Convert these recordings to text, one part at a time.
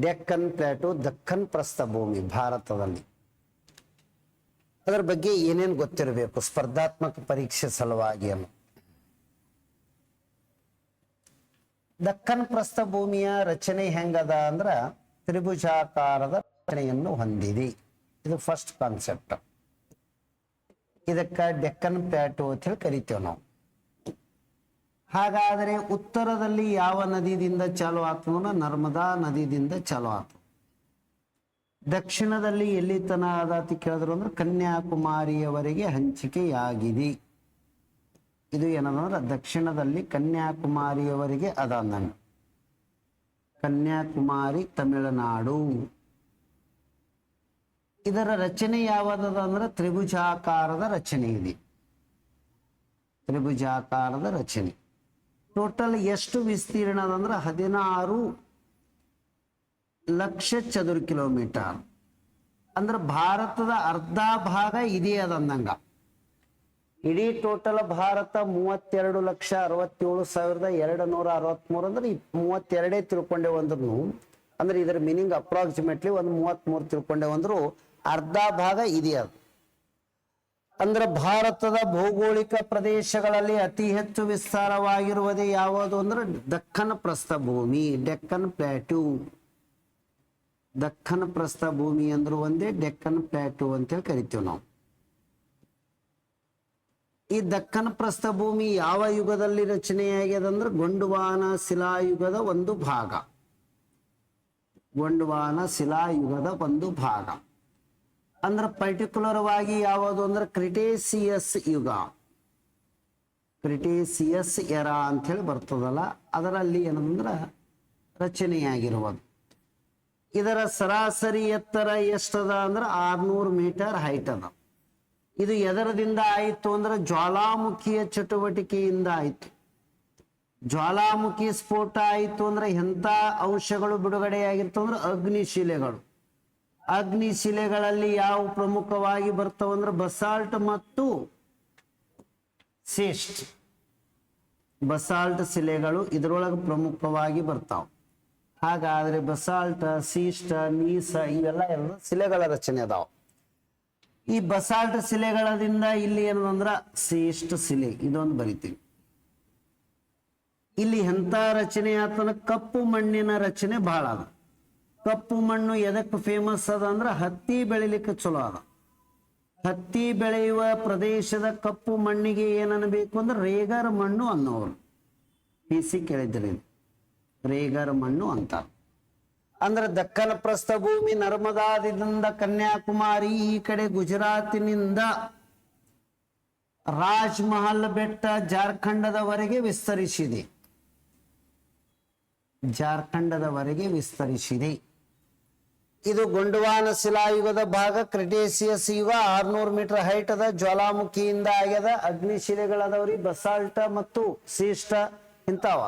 Deccan plate, Deccan ಪ್ರಸ್ಥಭೂಮಿ ಭಾರತದಲ್ಲಿ. ಅದರ ಬಗ್ಗೆ ಏನೇನು ಗೊತ್ತಿರಬೇಕು? ಸ್ಪರ್ಧಾತ್ಮಕ ಪರೀಕ್ಷೆ ಸಲುವಾಗಿ ಅನ್ನು. ದಕ್ಕನ್ ಪ್ರಸ್ಥಭೂಮಿಯ ರಚನೆ ಹೆಂಗದ ಅಂದ್ರ ತ್ರಿಭುಜಾಕಾರದ ರಚನೆಯನ್ನು ಹೊಂದಿದೆ. ಇದು ಫಸ್ಟ್ ಕಾನ್ಸೆಪ್ಟ್ ಇದಕ್ಕ ಡೆಕ್ಕನ್ ಪ್ಲಾಟು ಅಂತ ಹೇಳಿ ಕರಿತೇವೆ ನಾವು. ಹಾಗಾದರೆ ಉತ್ತರದಲ್ಲಿ ಯಾವ ನದಿಯಿಂದ ಚಾಲು ಆತು ನರ್ಮದಾ ನದಿಯಿಂದ ಚಾಲು ಆತು. ದಕ್ಷಿಣದಲ್ಲಿ ಎಲ್ಲಿ ತನ ಆದಾತಿ ಕೇಳಿದ್ರು ಅಂದ್ರೆ ಕನ್ಯಾಕುಮಾರಿಯವರೆಗೆ ಹಂಚಿಕೆಯಾಗಿದೆ. ಇದು ಏನಂದ್ರೆ ದಕ್ಷಿಣದಲ್ಲಿ ಕನ್ಯಾಕುಮಾರಿಯವರೆಗೆ ಅದ ಅಂದಂಗ ಕನ್ಯಾಕುಮಾರಿ ತಮಿಳುನಾಡು. ಇದರ ರಚನೆ ಯಾವದದ ಅಂದ್ರೆ ತ್ರಿಭುಜಾಕಾರದ ರಚನೆ ಇದೆ. ತ್ರಿಭುಜಾಕಾರದ ರಚನೆ. ಟೋಟಲ್ ಎಷ್ಟು ವಿಸ್ತೀರ್ಣ ಅದಂದ್ರೆ ಹದಿನಾರು ಲಕ್ಷ ಚದುರ ಕಿಲೋಮೀಟರ್. ಅಂದ್ರೆ ಭಾರತದ ಅರ್ಧ ಭಾಗ ಇದೇ ಅದಂದಂಗ ಇಡೀ ಟೋಟಲ್ ಭಾರತ ಮೂವತ್ತೆರಡು ಲಕ್ಷ ಅರವತ್ತೇಳು ಸಾವಿರದ ಎರಡು ನೂರ ಅರವತ್ಮೂರು ಅಂದ್ರೆ ಮೂವತ್ತೆರಡೇ ತಿಳ್ಕೊಂಡೇವು ಅಂದ್ರು ಅಂದ್ರೆ ಇದರ ಮೀನಿಂಗ್ ಅಪ್ರಾಕ್ಸಿಮೇಟ್ಲಿ ಒಂದು ಮೂವತ್ಮೂರು ತಿಳ್ಕೊಂಡೇವು ಅಂದ್ರು ಅರ್ಧ ಭಾಗ ಇದೆ ಅದು. ಅಂದ್ರೆ ಭಾರತದ ಭೌಗೋಳಿಕ ಪ್ರದೇಶಗಳಲ್ಲಿ ಅತಿ ಹೆಚ್ಚು ವಿಸ್ತಾರವಾಗಿರುವುದೇ ಯಾವುದು ಅಂದ್ರೆ ದಕ್ಕನ್ ಪ್ರಸ್ಥಭೂಮಿ, ಡೆಕ್ಕನ್ ಪ್ಲಾಟ್ಯೂ ದಕ್ಕನ್ ಪ್ರಸ್ಥಭೂಮಿ ಅಂದ್ರೆ ಒಂದೇ, ಡೆಕ್ಕನ್ ಪ್ಲ್ಯಾಟು ಅಂತ ಹೇಳಿ ಕರಿತೀವಿ ನಾವು. ಈ ದಕ್ಕನ್ ಪ್ರಸ್ಥಭೂಮಿ ಯಾವ ಯುಗದಲ್ಲಿ ರಚನೆಯಾಗಿದೆ ಅಂದ್ರೆ ಗೊಂಡುವಾನ ಶಿಲಾಯುಗದ ಒಂದು ಭಾಗ. ಗೊಂಡುವಾನ ಶಿಲಾಯುಗದ ಒಂದು ಭಾಗ. ಅಂದ್ರೆ ಪರ್ಟಿಕ್ಯುಲರ್ ವಾಗಿ ಯಾವುದು ಅಂದ್ರೆ ಕ್ರಿಟೇಸಿಯಸ್ ಯುಗ. ಕ್ರಿಟೇಸಿಯಸ್ ಎರ ಹೇಳಿ ಬರ್ತದಲ್ಲ, ಅದರಲ್ಲಿ ಏನಂದ್ರೆ ರಚನೆಯಾಗಿರುವುದು. ಇದರ ಸರಾಸರಿ ಎತ್ತರ ಎಷ್ಟದ ಅಂದ್ರೆ ಆರ್ನೂರು ಮೀಟರ್ ಹೈಟ್ ಅದ. ಇದು ಎದರದಿಂದ ಆಯಿತು ಅಂದ್ರೆ ಜ್ವಾಲಾಮುಖಿಯ ಚಟುವಟಿಕೆಯಿಂದ ಆಯಿತು. ಜ್ವಾಲಾಮುಖಿ ಸ್ಫೋಟ ಆಯಿತು ಅಂದ್ರೆ ಎಂಥ ಅಂಶಗಳು ಬಿಡುಗಡೆಯಾಗಿತ್ತು ಅಂದ್ರೆ ಅಗ್ನಿಶಿಲೆಗಳು. ಅಗ್ನಿಶಿಲೆಗಳಲ್ಲಿ ಯಾವ ಪ್ರಮುಖವಾಗಿ ಬರ್ತಾವಂದ್ರೆ ಬಸಾಲ್ಟ್ ಮತ್ತು ಸೇಸ್ಟ್ ಬಸಾಲ್ಟ್ ಶಿಲೆಗಳು ಇದರೊಳಗೆ ಪ್ರಮುಖವಾಗಿ ಬರ್ತಾವ. ಹಾಗಾದ್ರೆ ಬಸಾಲ್ಟ್, ಸೀಷ್ಟ ನೀಸ ಇವೆಲ್ಲ ಎಲ್ಲ ಶಿಲೆಗಳ ರಚನೆ ಅದಾವ. ಈ ಬಸಾಲ್ಟ್ ಶಿಲೆಗಳದಿಂದ ಇಲ್ಲಿ ಏನಂದ್ರ ಶ್ರೇಷ್ಠ ಶಿಲೆ, ಇದೊಂದು ಬರಿತೀವಿ. ಇಲ್ಲಿ ಎಂತ ರಚನೆ ಆತನ? ಕಪ್ಪು ಮಣ್ಣಿನ ರಚನೆ ಬಹಳ ಅದ. ಕಪ್ಪು ಮಣ್ಣು ಎದಕ್ಕೆ ಫೇಮಸ್ ಅದ ಅಂದ್ರೆ ಹತ್ತಿ ಬೆಳಿಲಿಕ್ಕೆ ಚಲೋ ಅದ. ಹತ್ತಿ ಬೆಳೆಯುವ ಪ್ರದೇಶದ ಕಪ್ಪು ಮಣ್ಣಿಗೆ ಏನನ್ನಬೇಕು ಅಂದ್ರೆ ರೇಗರ್ ಮಣ್ಣು ಅನ್ನೋರು. ಪಿ ಸಿ ಕೇಳಿದ್ರಿ. ರೇಗರ್ ಮಣ್ಣು ಅಂತ. ಅಂದ್ರೆ ದಕ್ಕನ ಪ್ರಸ್ಥಭೂಮಿ ನರ್ಮದಾದಿಂದ ಕನ್ಯಾಕುಮಾರಿ ಈ ಕಡೆ ಗುಜರಾತಿನಿಂದ ರಾಜ್ ಮಹಲ್ ಬೆಟ್ಟ ಜಾರ್ಖಂಡದವರೆಗೆ ವಿಸ್ತರಿಸಿದೆ. ಜಾರ್ಖಂಡದವರೆಗೆ ವಿಸ್ತರಿಸಿದೆ. ಇದು ಗೊಂಡವಾನ ಶಿಲಾಯುಗದ ಭಾಗ. ಕ್ರಿಟೇಸಿಯಸ್ ಯುಗ, ಆರ್ನೂರು ಮೀಟರ್ ಹೈಟ್ ಅದ. ಜ್ವಾಲಾಮುಖಿಯಿಂದ ಆಗ್ಯದ. ಅಗ್ನಿಶಿಲೆಗಳದವ್ರಿ ಬಸಾಲ್ಟ ಮತ್ತು ಸೀಷ್ಟ ಇಂತಾವ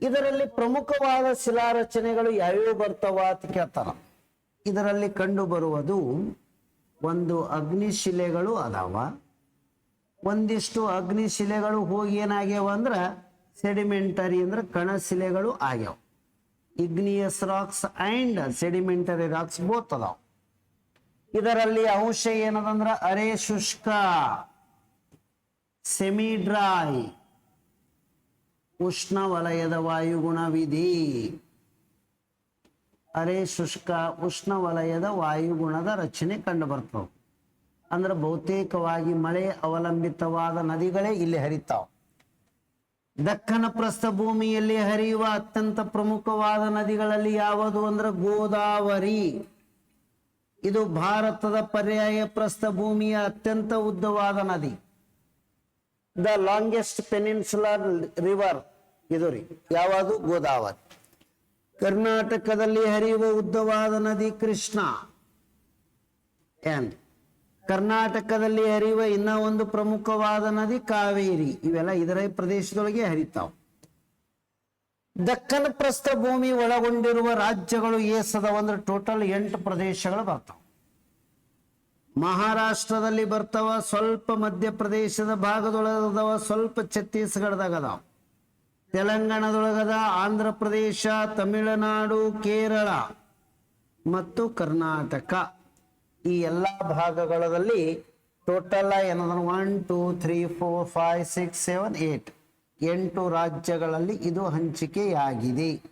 ಇದರಲ್ಲಿ ಪ್ರಮುಖವಾದ ಶಿಲಾರಚನೆಗಳು ಯಾವ್ಯಾವ ಬರ್ತಾವ ಅಂತ ಕೇಳ್ತಾರ. ಇದರಲ್ಲಿ ಕಂಡು ಬರುವುದು ಒಂದು ಅಗ್ನಿಶಿಲೆಗಳು ಅದಾವ. ಒಂದಿಷ್ಟು ಅಗ್ನಿಶಿಲೆಗಳು ಹೋಗಿ ಏನಾಗ್ಯಾವ ಅಂದ್ರ ಸೆಡಿಮೆಂಟರಿ ಅಂದ್ರೆ ಕಣಶಿಲೆಗಳು ಆಗ್ಯಾವ. Igneous rocks and sedimentary rocks both ಅದಾವ. ಇದರಲ್ಲಿ ಅಂಶ ಏನದಂದ್ರ ಅರೆ ಶುಷ್ಕ ಸೆಮಿ ಡ್ರೈ ಉಷ್ಣ ವಲಯದ ವಾಯುಗುಣವಿದೆ ಅರೆ ಶುಷ್ಕ ಉಷ್ಣ ವಲಯದ ವಾಯುಗುಣದ ರಚನೆ ಕಂಡು ಬರ್ತವೆ. ಅಂದ್ರೆ ಬಹುತೇಕವಾಗಿ ಮಳೆ ಅವಲಂಬಿತವಾದ ನದಿಗಳೇ ಇಲ್ಲಿ ಹರಿತಾವ. ದಕ್ಕನ ಪ್ರಸ್ಥಭೂಮಿಯಲ್ಲಿ ಹರಿಯುವ ಅತ್ಯಂತ ಪ್ರಮುಖವಾದ ನದಿಗಳಲ್ಲಿ ಯಾವುದು ಅಂದ್ರೆ ಗೋದಾವರಿ. ಇದು ಭಾರತದ ಪರ್ಯಾಯ ಪ್ರಸ್ಥಭೂಮಿಯ ಅತ್ಯಂತ ಉದ್ದವಾದ ನದಿ. ದ ಲಾಂಗೆಸ್ಟ್ ಪೆನಿನ್ಸುಲರ್ ರಿವರ್ ಇದು ರೀ, ಯಾವುದು? ಗೋದಾವರಿ. ಕರ್ನಾಟಕದಲ್ಲಿ ಹರಿಯುವ ಉದ್ದವಾದ ನದಿ ಕೃಷ್ಣ. ಕರ್ನಾಟಕದಲ್ಲಿ ಹರಿಯುವ ಇನ್ನ ಒಂದು ಪ್ರಮುಖವಾದ ನದಿ ಕಾವೇರಿ. ಇವೆಲ್ಲ ಇದರ ಪ್ರದೇಶದೊಳಗೆ ಹರಿತಾವ. ದಕ್ಕನ ಪ್ರಸ್ಥಭೂಮಿ ಒಳಗೊಂಡಿರುವ ರಾಜ್ಯಗಳು ಏಸದವ ಅಂದ್ರೆ ಟೋಟಲ್ ಎಂಟು ಪ್ರದೇಶಗಳು ಬರ್ತಾವ. ಮಹಾರಾಷ್ಟ್ರದಲ್ಲಿ ಬರ್ತಾವ, ಸ್ವಲ್ಪ ಮಧ್ಯಪ್ರದೇಶದ ಭಾಗದೊಳಗದವ, ಸ್ವಲ್ಪ ಛತ್ತೀಸ್ಗಢದಾಗ ಅದಾವ ತೆಲಂಗಾಣದೊಳಗದ ಆಂಧ್ರ ಪ್ರದೇಶ ತಮಿಳುನಾಡು, ಕೇರಳ ಮತ್ತು ಕರ್ನಾಟಕ. ಈ ಎಲ್ಲ ಭಾಗಗಳಲ್ಲಿ ಟೋಟಲ್ ಏನಂದ್ರೆ one two three four five six seven eight ಎಂಟು ರಾಜ್ಯಗಳಲ್ಲಿ ಇದು ಹಂಚಿಕೆಯಾಗಿದೆ.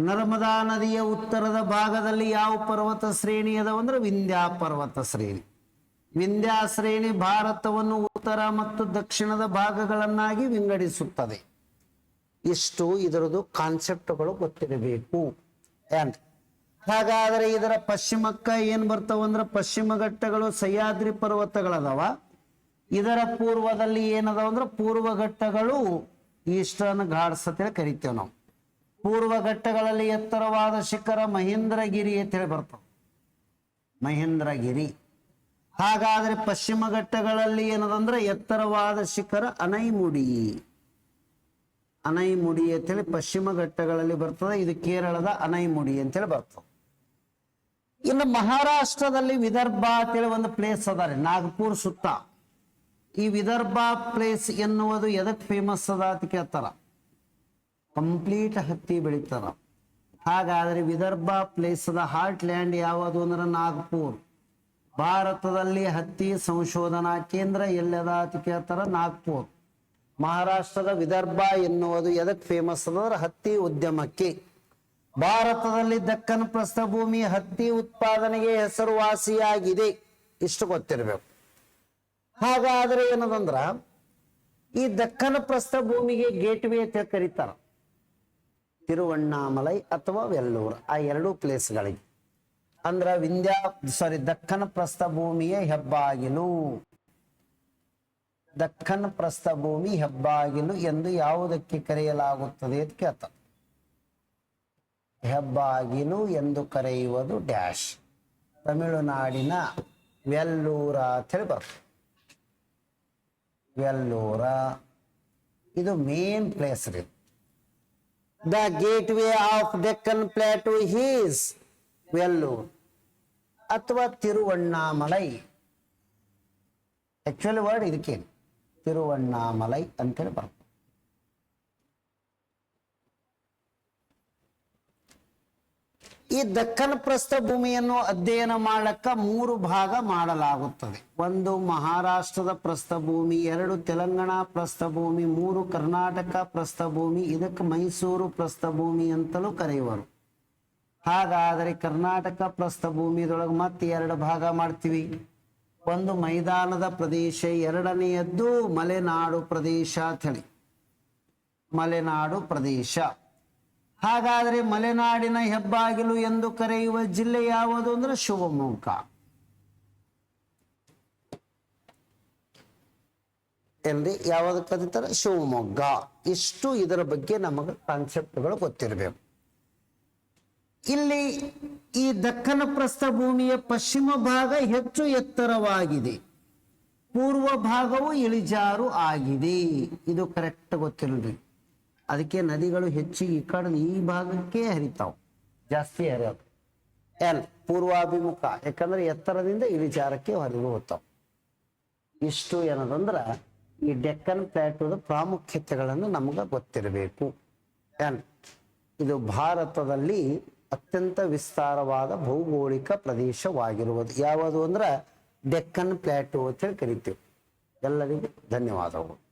ನರ್ಮದಾ ನದಿಯ ಉತ್ತರದ ಭಾಗದಲ್ಲಿ ಯಾವ ಪರ್ವತ ಶ್ರೇಣಿ ಅದಾವಂದ್ರೆ ವಿಂಧ್ಯಾ ಪರ್ವತ ಶ್ರೇಣಿ. ವಿಂಧ್ಯಾ ಶ್ರೇಣಿ ಭಾರತವನ್ನು ಉತ್ತರ ಮತ್ತು ದಕ್ಷಿಣದ ಭಾಗಗಳನ್ನಾಗಿ ವಿಂಗಡಿಸುತ್ತದೆ. ಇಷ್ಟು ಇದರದು ಕಾನ್ಸೆಪ್ಟ್ಗಳು ಗೊತ್ತಿರಬೇಕು. And ಹಾಗಾದರೆ ಇದರ ಪಶ್ಚಿಮಕ್ಕ ಏನ್ ಬರ್ತಾವಂದ್ರೆ ಪಶ್ಚಿಮ ಘಟ್ಟಗಳು ಸಹ್ಯಾದ್ರಿ ಪರ್ವತಗಳದಾವ. ಇದರ ಪೂರ್ವದಲ್ಲಿ ಏನದಾವ ಅಂದ್ರೆ ಪೂರ್ವ ಘಟ್ಟಗಳು ಈಸ್ಟರ್ನ್ ಘಾಟ್ಸ್ ಅಂತೇಳಿ ಕರಿತೇವೆ ನಾವು. ಪೂರ್ವ ಘಟ್ಟಗಳಲ್ಲಿ ಎತ್ತರವಾದ ಶಿಖರ ಮಹೇಂದ್ರಗಿರಿ ಅಂತೇಳಿ ಬರ್ತಾವ. ಮಹೇಂದ್ರಗಿರಿ. ಹಾಗಾದ್ರೆ ಪಶ್ಚಿಮ ಘಟ್ಟಗಳಲ್ಲಿ ಏನದಂದ್ರೆ ಎತ್ತರವಾದ ಶಿಖರ ಅನೈಮುಡಿ. ಅನೈಮುಡಿ ಅಂತೇಳಿ ಪಶ್ಚಿಮ ಘಟ್ಟಗಳಲ್ಲಿ ಬರ್ತದೆ. ಇದು ಕೇರಳದ ಅನೈಮುಡಿ ಅಂತೇಳಿ ಬರ್ತದೆ ಇನ್ನು ಮಹಾರಾಷ್ಟ್ರದಲ್ಲಿ ವಿದರ್ಭ ಅಂತೇಳಿ ಒಂದು ಪ್ಲೇಸ್ ಅದ ರೀ ನಾಗಪುರ್ ಸುತ್ತ. ಈ ವಿದರ್ಭ ಪ್ಲೇಸ್ ಎನ್ನುವುದು ಎದಕ್ಕೆ ಫೇಮಸ್ ಅದ ಅಂತ ಕೇಳ್ತಾರ? ಕಂಪ್ಲೀಟ್ ಹತ್ತಿ ಬೆಳಿತಾರ. ಹಾಗಾದ್ರೆ ವಿದರ್ಭ ಪ್ಲೇಸದ ಹಾರ್ಟ್ ಲ್ಯಾಂಡ್ ಯಾವುದು ಅಂದ್ರೆ ನಾಗ್ಪುರ್. ಭಾರತದಲ್ಲಿ ಹತ್ತಿ ಸಂಶೋಧನಾ ಕೇಂದ್ರ ಎಲ್ಲದ ಅಂತ ಕೇಳ್ತಾರ ನಾಗ್ಪುರ್. ಮಹಾರಾಷ್ಟ್ರದ ವಿದರ್ಭ ಎನ್ನುವುದು ಎದಕ್ಕೆ ಫೇಮಸ್ ಅದ ಹತ್ತಿ ಉದ್ಯಮಕ್ಕೆ. ಭಾರತದಲ್ಲಿ ದಕ್ಕನ್ ಪ್ರಸ್ಥಭೂಮಿ ಹತ್ತಿ ಉತ್ಪಾದನೆಗೆ ಹೆಸರುವಾಸಿಯಾಗಿದೆ. ಇಷ್ಟು ಗೊತ್ತಿರಬೇಕು. ಹಾಗಾದ್ರೆ ಏನದಂದ್ರ, ಈ ದಕ್ಕನ ಪ್ರಸ್ಥಭೂಮಿಗೆ ಗೇಟ್ವೇ ಅಂತ ಕರೀತಾರ. ತಿರುವಣ್ಣಾಮಲೈ ಅಥವಾ ವೆಲ್ಲೂರ್, ಆ ಎರಡು ಪ್ಲೇಸ್ಗಳಿಗೆ ಅಂದ್ರ ವಿಂಧ್ಯ ಸಾರಿ ದಕ್ಕನ ಪ್ರಸ್ಥಭೂಮಿಯ ಹೆಬ್ಬಾಗಿಲು. ದಕ್ಕನ್ ಪ್ರಸ್ಥಭೂಮಿ ಹೆಬ್ಬಾಗಿಲು ಎಂದು ಯಾವುದಕ್ಕೆ ಕರೆಯಲಾಗುತ್ತದೆ ಅಂತ ಕೇಳ್ತಾರೆ. ಹೆಬ್ಬಾಗಿಲು ಎಂದು ಕರೆಯುವುದು ಡ್ಯಾಶ್. ತಮಿಳುನಾಡಿನ ವೆಲ್ಲೂರ ಅಂತ ಹೇಳಿ ಬರ್ತದೆ ವೆಲ್ಲೂರ. ಇದು ಮೇನ್ ಪ್ಲೇಸ್ ರೀ. The gateway of Deccan plateau he's Vellore ಅಥವಾ ತಿರುವಣ್ಣಾಮಲೈ ಆಕ್ಚುಲಿ ವರ್ಡ್ ಇದಕ್ಕೇನು? ತಿರುವಣ್ಣಾಮಲೈ ಅಂತೇಳಿ ಬರ್ತದೆ ಈ ದಕ್ಕನ್ ಪ್ರಸ್ಥಭೂಮಿಯನ್ನು ಅಧ್ಯಯನ ಮಾಡಕ್ಕ ಮೂರು ಭಾಗ ಮಾಡಲಾಗುತ್ತದೆ. ಒಂದು ಮಹಾರಾಷ್ಟ್ರದ ಪ್ರಸ್ಥಭೂಮಿ ಎರಡು ತೆಲಂಗಾಣ ಪ್ರಸ್ಥಭೂಮಿ ಮೂರು ಕರ್ನಾಟಕ ಪ್ರಸ್ಥಭೂಮಿ ಇದಕ್ಕೆ ಮೈಸೂರು ಪ್ರಸ್ಥಭೂಮಿ ಅಂತಲೂ ಕರೆಯುವರು. ಹಾಗಾದರೆ ಕರ್ನಾಟಕ ಪ್ರಸ್ಥಭೂಮಿದೊಳಗೆ ಮತ್ತೆ ಎರಡು ಭಾಗ ಮಾಡ್ತೀವಿ. ಒಂದು ಮೈದಾನದ ಪ್ರದೇಶ, ಎರಡನೆಯದ್ದು ಮಲೆನಾಡು ಪ್ರದೇಶ ಅಂತ ಮಲೆನಾಡು ಪ್ರದೇಶ. ಹಾಗಾದ್ರೆ ಮಲೆನಾಡಿನ ಹೆಬ್ಬಾಗಿಲು ಎಂದು ಕರೆಯುವ ಜಿಲ್ಲೆ ಯಾವುದು ಅಂದ್ರೆ ಶಿವಮೊಗ್ಗ. ಎಲ್ಲಿ ಯಾವ್ದು ಕರೀತಾರೆ? ಶಿವಮೊಗ್ಗ. ಇಷ್ಟು ಇದರ ಬಗ್ಗೆ ನಮಗೆ ಕಾನ್ಸೆಪ್ಟ್ಗಳು ಗೊತ್ತಿರಬೇಕು. ಇಲ್ಲಿ ಈ ದಕ್ಕನ ಪ್ರಸ್ಥಭೂಮಿಯ ಪಶ್ಚಿಮ ಭಾಗ ಹೆಚ್ಚು ಎತ್ತರವಾಗಿದೆ. ಪೂರ್ವ ಭಾಗವು ಇಳಿಜಾರು ಆಗಿದೆ. ಇದು ಕರೆಕ್ಟ್ ಗೊತ್ತಿರಲಿ ಅದಕ್ಕೆ ನದಿಗಳು ಹೆಚ್ಚಿಗೆ ಈ ಕಡೆ ಈ ಭಾಗಕ್ಕೆ ಹರಿತಾವ್. ಜಾಸ್ತಿ ಹರಿಯೋದು. ಎಲ್ ಪೂರ್ವಾಭಿಮುಖ. ಯಾಕಂದ್ರೆ ಎತ್ತರದಿಂದ ಇಳಿಜಾರಕ್ಕೆ ಹರಿದು ಹೋಗ್ತಾವ. ಇಷ್ಟು ಏನದಂದ್ರ ಈ ಡೆಕ್ಕನ್ ಪ್ಲಾಟೂದ ಪ್ರಾಮುಖ್ಯತೆಗಳನ್ನು ನಮಗೆ ಗೊತ್ತಿರಬೇಕು. ಎನ್, ಇದು ಭಾರತದಲ್ಲಿ ಅತ್ಯಂತ ವಿಸ್ತಾರವಾದ ಭೌಗೋಳಿಕ ಪ್ರದೇಶವಾಗಿರುವುದು. ಯಾವುದು ಅಂದ್ರೆ ಡೆಕ್ಕನ್ ಪ್ಲಾಟು ಅಂತ ಹೇಳಿ ಕರಿತೀವಿ. ಎಲ್ಲರಿಗೂ ಧನ್ಯವಾದಗಳು.